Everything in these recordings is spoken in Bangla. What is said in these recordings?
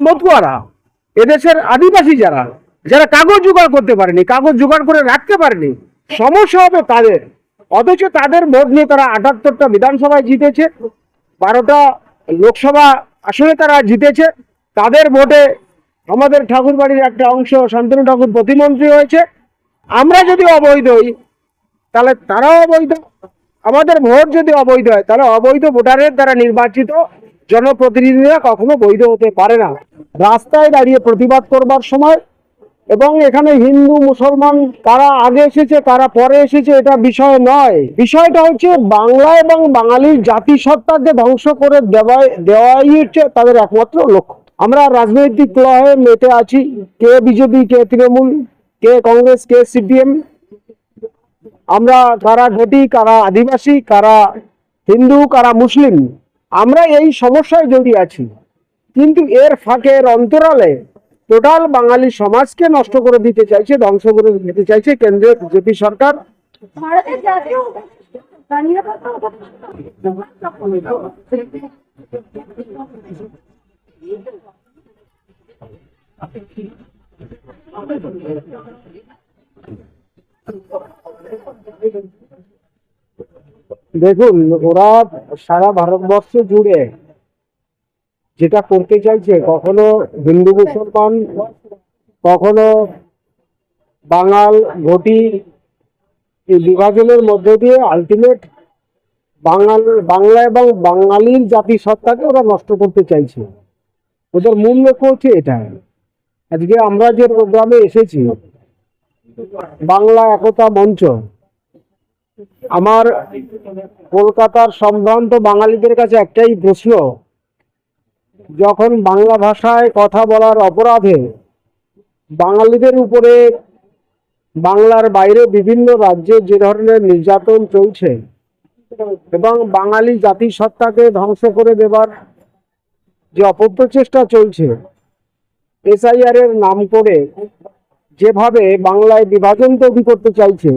মতুয়ারা, এদেশের আদিবাসী যারা যারা কাগজ জোগাড় করতে পারেনি, কাগজ জোগাড় করে রাখতে পারেনি, সমস্যা হবে তাদের। অথচ তাদের ভোট নিয়ে তারা আটাত্তরটা বিধানসভায় জিতেছে, বারোটা লোকসভা আসলে তারা জিতেছে। তাদের ভোটে আমাদের ঠাকুরবাড়ির একটা অংশ শান্তনু ঠাকুর প্রতিমন্ত্রী হয়েছে। আমরা যদি অবৈধ হই, তাহলে তারাও অবৈধ। আমাদের ভোট যদি অবৈধ হয়, তাহলে অবৈধ ভোটারের দ্বারা নির্বাচিত জনপ্রতিনিধিরা কখনো বৈধ হতে পারে না। রাস্তায় দাঁড়িয়ে প্রতিবাদ করবার সময় এবং এখানে হিন্দু, মুসলমান কারা আগে এসেছে, কারা পরে এসেছে, এটা বিষয় নয়। বিষয়টা হচ্ছে বাংলা এবং বাঙালির জাতিসত্তাকে ধ্বংস করে দেওয়াই দেওয়াই হচ্ছে তাদের একমাত্র লক্ষ্য। আমরা রাজনৈতিক লয়ে মেতে আছি। কে বিজেপি, কে তৃণমূল, কে কংগ্রেস, কে সিপিএম। আমরা কারা ঘটি কারা আদিবাসী, কারা হিন্দু, কারা মুসলিম। আমরা এই সমস্যায় জড়িয়ে আছি। কিন্তু এর ফাঁকে, এর অন্তরালে টোটাল বাঙালি সমাজকে নষ্ট করে দিতে চাইছে, ধ্বংস করে দিতে চাইছে কেন্দ্রীয় বিজেপি সরকার। জাতীয় নিরাপত্তা দেখুন, ওরা সারা ভারতবর্ষ জুড়ে যেটা করতে চাইছে, কখনো হিন্দু মুসলমান, কখনো বাঙাল ঘটি এই বিভাজনের মধ্য দিয়ে আলটিমেট বাঙাল, বাংলা এবং বাঙালির জাতিসত্তাকে ওরা নষ্ট করতে চাইছে। ওদের মূল লক্ষ্য হচ্ছে এটা। আজকে আমরা যে প্রোগ্রামে এসেছি, বাংলা একতা মঞ্চ আমার কলকাতার সম্ভ্রান্ত বাঙালিদের কাছে একটাই প্রশ্ন। যখন বাংলা ভাষায় কথা বলার অপরাধে বাঙালিদের উপরে বাংলার বাইরে বিভিন্ন রাজ্যে যে ধরনের নির্যাতন চলছে এবং বাঙালি জাতিসত্তাকে ধ্বংস করে দেবার যে অপপ্রচেষ্টা চলছে এসআইআর এর নাম করে যেভাবে বাংলায় বিভাজন তৈরি করতে চাইছে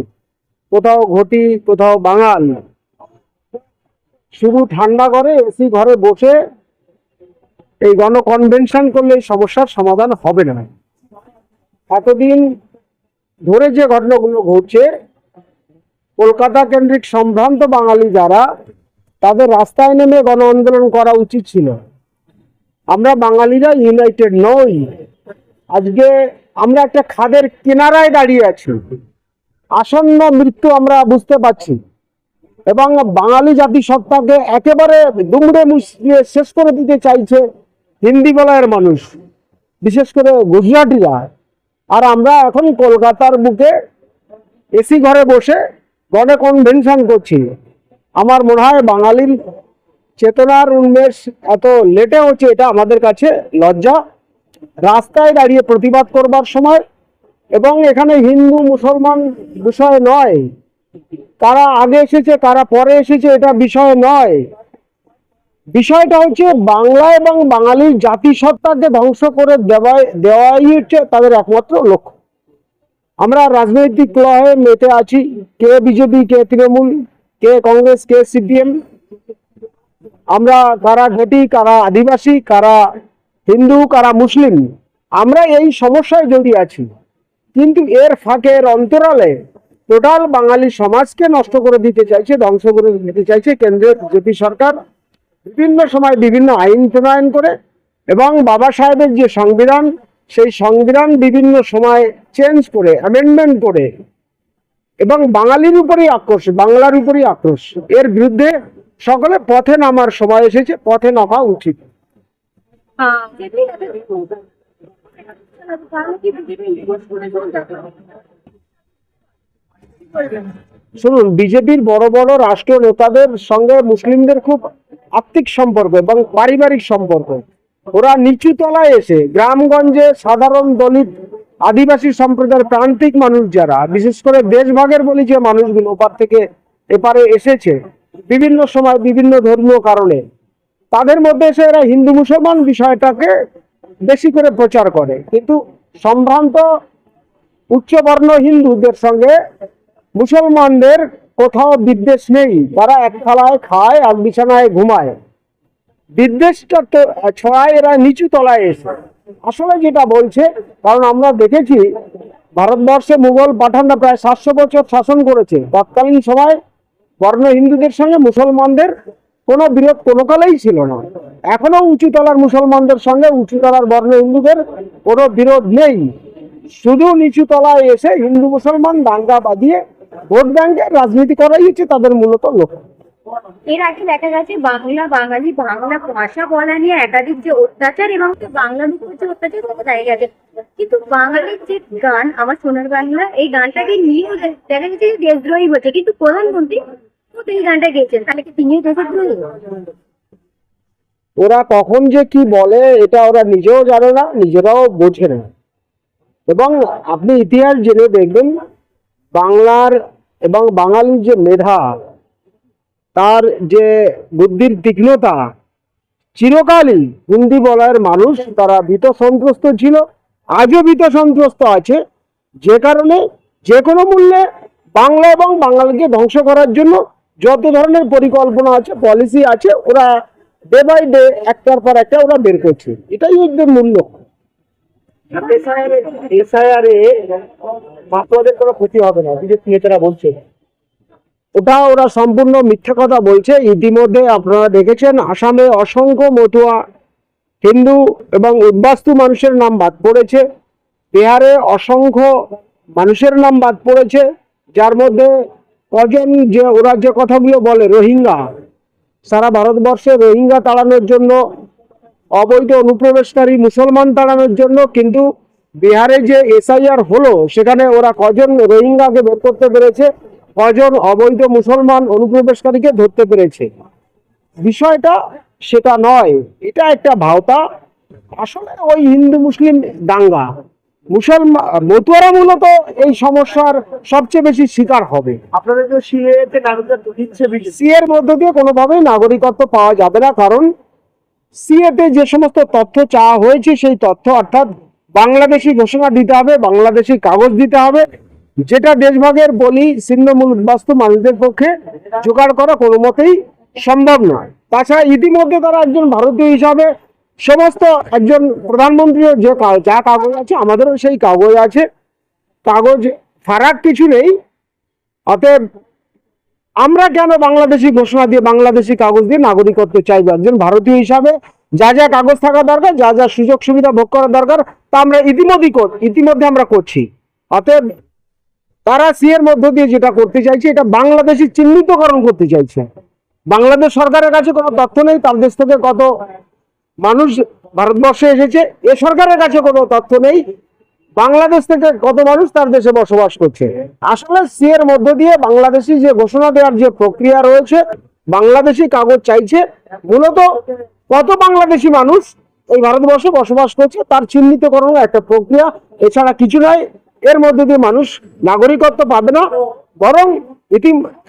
কোথাও ঘটি, কোথাও বাঙাল। শুধু ঠান্ডা ঘরে এসি ঘরে বসে এই গণকনভেনশন করলে এই সমস্যার সমাধান হবে না। এতদিন ধরে যে ঘটনাগুলো ঘটছে, কলকাতা কেন্দ্রিক সম্ভ্রান্ত বাঙালি যারা, তাদের রাস্তায় নেমে গণ আন্দোলন করা উচিত ছিল। আমরা বাঙালিরা ইউনাইটেড নই। আজকে আমরা একটা খাদের কিনারায় দাঁড়িয়ে আছি। আসন্ন মৃত্যু আমরা বুঝতে পারছি। এবং বাঙালি জাতিসত্তাকে একেবারে দুমড়ে মুচড়ে শেষ করে দিতে চাইছে হিন্দি বলয়ের মানুষ, বিশেষ করে গুজরাটিরা। আর আমরা এখন কলকাতার বুকে এসি ঘরে বসে গণে কনভেনশন করছি। আমার মনে হয় বাঙালির চেতনার উন্মেষ এত লেটে হচ্ছে, এটা আমাদের কাছে লজ্জা। রাস্তায় দাঁড়িয়ে প্রতিবাদ করবার সময় এবং এখানে হিন্দু মুসলমান বিষয় নয়। কারা আগে এসেছে, কারা পরে এসেছে, এটা বিষয় নয়। বিষয়টা হচ্ছে বাংলা এবং বাঙালির জাতিসত্তাকে ধ্বংস করে দেওয়াই দেওয়াই হচ্ছে তাদের একমাত্র লক্ষ্য। আমরা রাজনৈতিক লয়ে মেতে আছি, কে বিজেপি, কে তৃণমূল, কে কংগ্রেস, কে সিপিএম। আমরা কারা ঘটি কারা আদিবাসী, কারা হিন্দু, কারা মুসলিম, আমরা এই সমস্যায় জড়িয়ে আছি। কিন্তু এর ফাঁকে, এর অন্তরালে টোটাল বাঙালি সমাজকে নষ্ট করে দিতে চাইছে, ধ্বংস করে দিতে চাইছে কেন্দ্রীয় বিজেপি সরকার। বিভিন্ন সময় বিভিন্ন আইন প্রণয়ন করে এবং বাবা সাহেবের যে সংবিধান, সেই সংবিধান বিভিন্ন সময় চেঞ্জ করে অ্যামেন্ডমেন্ট করে এবং বাঙালির উপরেই আক্রোশ, বাংলার উপরেই আক্রোশ। এর বিরুদ্ধে সকলে পথে নামার সময় এসেছে, পথে নামা উচিত। শুনুন, বিজেপির বড় বড় রাষ্ট্রীয় নেতাদের সঙ্গে মুসলিমদের খুব আত্মিক সম্পর্ক এবং পারিবারিক সম্পর্ক। ওরা নিচু তলায় এসে গ্রামগঞ্জে সাধারণ দলিত আদিবাসী সম্প্রদায়ের প্রান্তিক মানুষ যারা, বিশেষ করে দেশভাগের বলি যে মানুষগুলো ওপার থেকে এপারে এসেছে, বিভিন্ন সময় বিভিন্ন ধর্মীয় কারণে, তাদের মধ্যে এসে এরা হিন্দু মুসলমান বিষয়টাকে বেশি করে প্রচার করে। কিন্তু সম্ভ্রান্ত উচ্চবর্ণ হিন্দুদের সঙ্গে মুসলমানদের কোথাও বিদ্বেষ নেই। তারা এক থালায় খায় আর বিছানায় ঘুমায়। বিদ্বেষটা তো ছড়ায়, এরা নিচু তলায় এসে। আসলে যেটা বলছে, কারণ আমরা দেখেছি, ভারতবর্ষে মুঘল পাঠানরা প্রায় সাতশো বছর শাসন করেছে। তৎকালীন সময় বর্ণ হিন্দুদের সঙ্গে মুসলমানদের কোনো বিরোধ কোনো কালেই ছিল না। এখনও উঁচু তলার মুসলমানদের সঙ্গে উঁচু তলার বর্ণ হিন্দুদের কোনো বিরোধ নেই। শুধু নিচু তলায় এসে হিন্দু মুসলমান দাঙ্গা বাঁধিয়ে ভোট ব্যাংকের রাজনীতি করাই হচ্ছে তাদের মূলত লক্ষ্য। এর আগে দেখা গেছে, বাংলা বাঙালি বাংলা ভাষা বলা নিয়ে একাধিক যে অত্যাচার এবং বাংলার উপর যে অত্যাচার দেখা গেছে। কিন্তু বাঙালির যে গান, আমার সোনার বাংলা, এই গানটাকে নিয়ে দেখা গেছে দেশদ্রোহী হচ্ছে। কিন্তু প্রধানমন্ত্রী এই গানটা গেয়েছেন। তাহলে কি তিনিও দেশদ্রোহী? ওরা কখন যে কি বলে, এটা ওরা নিজেও জানে না, নিজেরাও বোঝে না। এবং আপনি ইতিহাস জেনে দেখবেন, বাংলার এবং বাঙালির যে মেধা, তার যে বুদ্ধির তীক্ষ্ণতা চিরকালই হিন্দি বলার মানুষ তারা ভীত সন্ত্রস্ত ছিল, আজও ভীত সন্ত্রস্ত আছে, যে কারণে যে কোনো মূল্যে বাংলা এবং বাঙালিকে ধ্বংস করার জন্য যত ধরনের পরিকল্পনা আছে পলিসি আছে, ওরা ডে বাই ডে একটার পর একটা ওরা বের করছে। এটাই ওদের মূল লক্ষ্য। এসআইআরে মাতোয়াদের কোনো ক্ষতি হবে না বিজেপি নেতারা বলছে। ওটা ওরা সম্পূর্ণ মিথ্যা কথা বলছে। ইতিমধ্যে আপনারা দেখেছেন আসামে অসংখ্য মতুয়া হিন্দু এবং উদ্বাস্তু মানুষের নাম বাদ পড়েছে। বিহারে অসংখ্য মানুষের নাম বাদ পড়েছে। যার মধ্যে কজন যে ওরা যে কথাগুলো বলে রোহিঙ্গা। সারা ভারতবর্ষে রোহিঙ্গা তাড়ানোর জন্য, অবৈধ অনুপ্রবেশকারী মুসলমান তাড়ানোর জন্য, কিন্তু বিহারে যে এসআইআর হলো, সেখানে ওরা কজন রোহিঙ্গাকে বের করতে পেরেছে, কজন অবৈধ মুসলমান অনুপ্রবেশকারীকে ধরতে পেরেছে। বিষয়টা সেটা নয়, এটা একটা ভাওতা। আসলে ওই হিন্দু মুসলিম দাঙ্গা। মুসলমান মতুয়ারা মূলত এই সমস্যার সবচেয়ে বেশি শিকার হবে। আপনাদের তো সিএতে নাগরিকত্ব দিচ্ছে বিজেপি এর মধ্য দিয়ে কোনোভাবেই নাগরিকত্ব পাওয়া যাবে না কারণ সিএতে যে সমস্ত তথ্য চাওয়া হয়েছে সেই তথ্য অর্থাৎ বাংলাদেশি ঘোষণা দিতে হবে বাংলাদেশি কাগজ দিতে হবে যেটা দেশভাগের বলি ছিন্নমূল উদ্বাস্তু মানুষদের পক্ষে জোগাড় করা কোনো মতেই সম্ভব নয়। তাছাড়া ইতিমধ্যে তারা একজন ভারতীয় হিসাবে সমস্ত একজন প্রধানমন্ত্রীর যে যা কাগজ আছে, আমাদেরও সেই কাগজ আছে। কাগজ ফারাক কিছু নেই। অতএব আমরা কেন বাংলাদেশি ঘোষণা দিয়ে বাংলাদেশি কাগজ দিয়ে নাগরিকত্ব চাইব? একজন ভারতীয় হিসাবে যা যা কাগজ থাকা দরকার, যা যা সুযোগ সুবিধা ভোগ করা দরকার, তা আমরা ইতিমধ্যেই ইতিমধ্যে আমরা করছি। অতএব তারা সি এর মধ্য দিয়ে যেটা করতে চাইছে, এটা বাংলাদেশি চিহ্নিতকরণ করতে চাইছে। বাংলাদেশ সরকারের কাছে কোনো তথ্য নেই, তার দেশ থেকে কত মানুষ ভারতবর্ষে এসেছে, এ সরকারের কাছে কোনো তথ্য নেই। বাংলাদেশ থেকে কত মানুষ তার দেশে বসবাস করছে? আসলে সি এর মধ্য দিয়ে বাংলাদেশি যে ঘোষণা দেওয়ার যে প্রক্রিয়া রয়েছে, বাংলাদেশি কাগজ চাইছে, মূলত কত বাংলাদেশি মানুষ এই ভারতবর্ষে বসবাস করছে, তার চিহ্নিতকরণ একটা প্রক্রিয়া, এছাড়া কিছু নয়, এর মধ্যে দিয়ে মানুষ নাগরিকত্ব পাবে না, বরং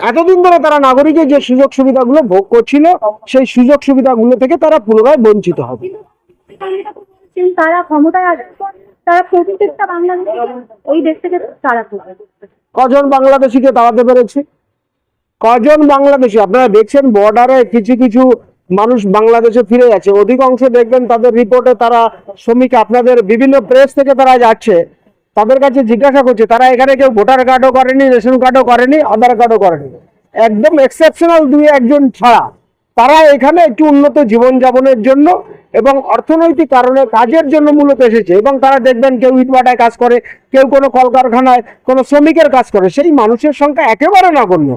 এতদিন ধরে তারা নাগরিকের যে সুযোগ সুবিধাগুলো ভোগ করছিল সেই সুযোগ সুবিধাগুলো থেকে তারা পুনরায় বঞ্চিত হবে। তারা ক্ষমতায় তারা প্রত্যেকটা বাংলাদেশকে ওই দেশ থেকে তারা কজন বাংলাদেশিকে তাড়াতে পেরেছে? কজন বাংলাদেশি? আপনারা দেখছেন বর্ডারে কিছু কিছু মানুষ বাংলাদেশে ফিরে যাচ্ছে। অধিকাংশ দেখবেন তাদের রিপোর্টে তারা শ্রমিক আপনাদের বিভিন্ন প্রেস থেকে তারা যাচ্ছে। তাদের কাছে জিজ্ঞাসা করছে, তারা এখানে কেউ ভোটার কার্ডও করেনি, রেশন কার্ডও করেনি, আধার কার্ডও করেনি। একদম এক্সেপশনাল দুই একজন ছাড়া। তারা এখানে একটু উন্নত জীবনযাপনের জন্য এবং অর্থনৈতিক কারণে কাজের জন্য মূলত এসেছে এবং তারা দেখবেন কেউ ইটভাটায় কাজ করে, কেউ কোনো কলকারখানায় কোনো শ্রমিকের কাজ করে। সেই মানুষের সংখ্যা একেবারে নগণ্য।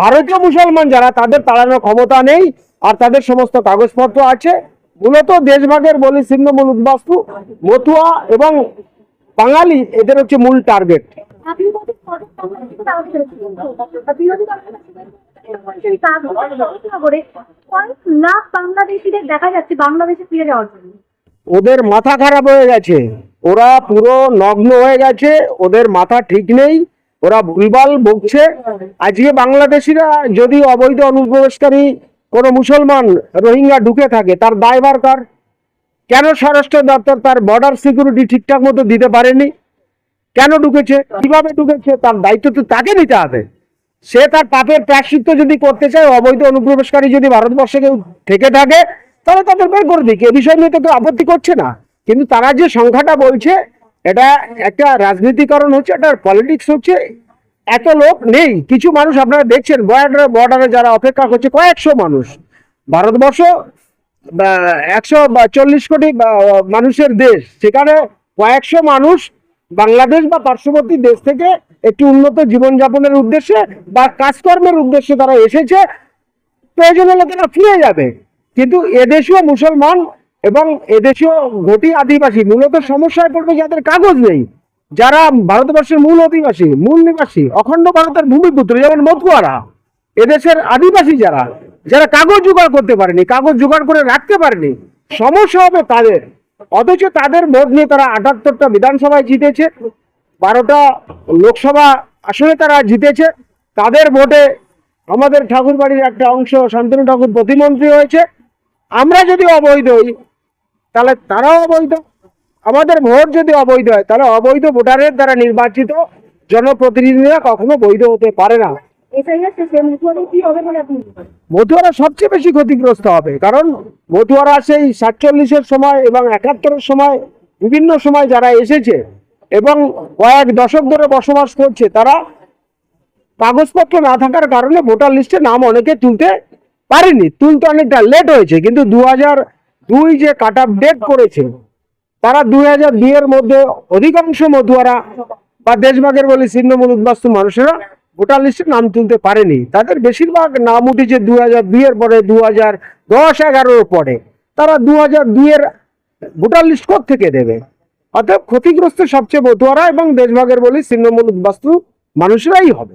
ভারতীয় মুসলমান যারা, তাদের তাড়ানোর ক্ষমতা নেই আর তাদের সমস্ত কাগজপত্র আছে। মূলত দেশভাগের বলি ছিন্নমূল উদ্বাস্তু, মতুয়া এবং বাঙালি এদের হচ্ছে মূল টার্গেট ওদের মাথা খারাপ হয়ে গেছে। ওরা পুরো নগ্ন হয়ে গেছে। ওদের মাথা ঠিক নেই। ওরা ভুলভাল বকছে। আজকে বাংলাদেশিরা যদি অবৈধ অনুপ্রবেশকারী কোনো মুসলমান রোহিঙ্গা ঢুকে থাকে তার দায়ভার কার? কেন স্বরাষ্ট্র দপ্তর তার বর্ডার সিকিউরিটি ঠিকঠাক মতো দিতে পারেনি? কেন ঢুকেছে? কীভাবে ঢুকেছে? তার দায়িত্ব তো তাকে নিতে হবে। সে তার পাপের প্রায়শ্চিত্ত যদি করতে চায়, অবৈধ অনুপ্রবেশকারী যদি ভারতবর্ষে কেউ থেকে থাকে, তাহলে তাদের বের করে দিক। এ বিষয় নিয়ে তো কেউ আপত্তি করছে না। কিন্তু তারা যে সংখ্যাটা বলছে, এটা একটা রাজনীতিকরণ হচ্ছে একটা পলিটিক্স হচ্ছে। এত লোক নেই। কিছু মানুষ আপনারা দেখছেন বর্ডারে বর্ডারে যারা অপেক্ষা করছে, কয়েকশো মানুষ। ভারতবর্ষ একশো চল্লিশ কোটি মানুষের দেশ। সেখানে কয়েকশো মানুষ বাংলাদেশ বা পার্শ্ববর্তী দেশ থেকে একটি উন্নত জীবনযাপনের উদ্দেশ্যে বা কাজকর্মের উদ্দেশ্যে তারা এসেছে। প্রয়োজন হলে তারা ফিরে যাবে। কিন্তু এদেশীয় মুসলমান এবং এদেশীয় ঘটি আদিবাসী মূলত সমস্যায় পড়বে যাদের কাগজ নেই। যারা ভারতবর্ষের মূল অধিবাসী, মূল নিবাসী, অখণ্ড ভারতের ভূমিপুত্র, যেমন মতুয়ারা এদেশের আদিবাসী যারা যারা কাগজ জোগাড় করতে পারেনি, কাগজ জোগাড় করে রাখতে পারেনি, সমস্যা হবে তাদের। অথচ তাদের ভোট নিয়ে তারা আটাত্তরটা বিধানসভায় জিতেছে, বারোটা লোকসভা আসনে তারা জিতেছে। তাদের ভোটে আমাদের ঠাকুরবাড়ির একটা অংশ শান্তনু ঠাকুর প্রতিমন্ত্রী হয়েছে। আমরা যদি অবৈধ হই, তাহলে তারাও অবৈধ। আমাদের ভোট যদি অবৈধ হয়, তাহলে অবৈধ ভোটারের দ্বারা নির্বাচিত জনপ্রতিনিধিরা কখনো বৈধ হতে পারে না। মতুয়ারা সবচেয়ে বেশি ক্ষতিগ্রস্ত হবে, কারণ মতুয়ারা সেই সাতচল্লিশের সময় এবং একাত্তরের সময়, বিভিন্ন সময় যারা এসেছে এবং কয়েক দশক ধরে বসবাস করছে, তারা কাগজপত্র না থাকার কারণে ভোটার লিস্টে নাম অনেকে তুলতে পারেনি। তুলতে অনেকটা লেট হয়েছে, কিন্তু দু দুই যে কাট অফ ডেট করেছে, তারা দুই হাজার দুইয়ের মধ্যে অধিকাংশ মধুয়ারা বা দেশভাগের বলে ছিন্নমূল উদ্বাস্তু মানুষেরা ভোটার লিস্টে নাম তুলতে পারেনি। তাদের বেশিরভাগ নাম উঠেছে দু হাজার দুইয়ের পরে দু হাজার দশ, এগারোর পরে। তারা দু হাজার দুইয়ের ভোটার লিস্ট থেকে দেবে? অতএব ক্ষতিগ্রস্ত সবচেয়ে বতুয়ারা এবং দেশভাগের বলি ছিন্নমূল উদ্বাস্তু মানুষরাই হবে।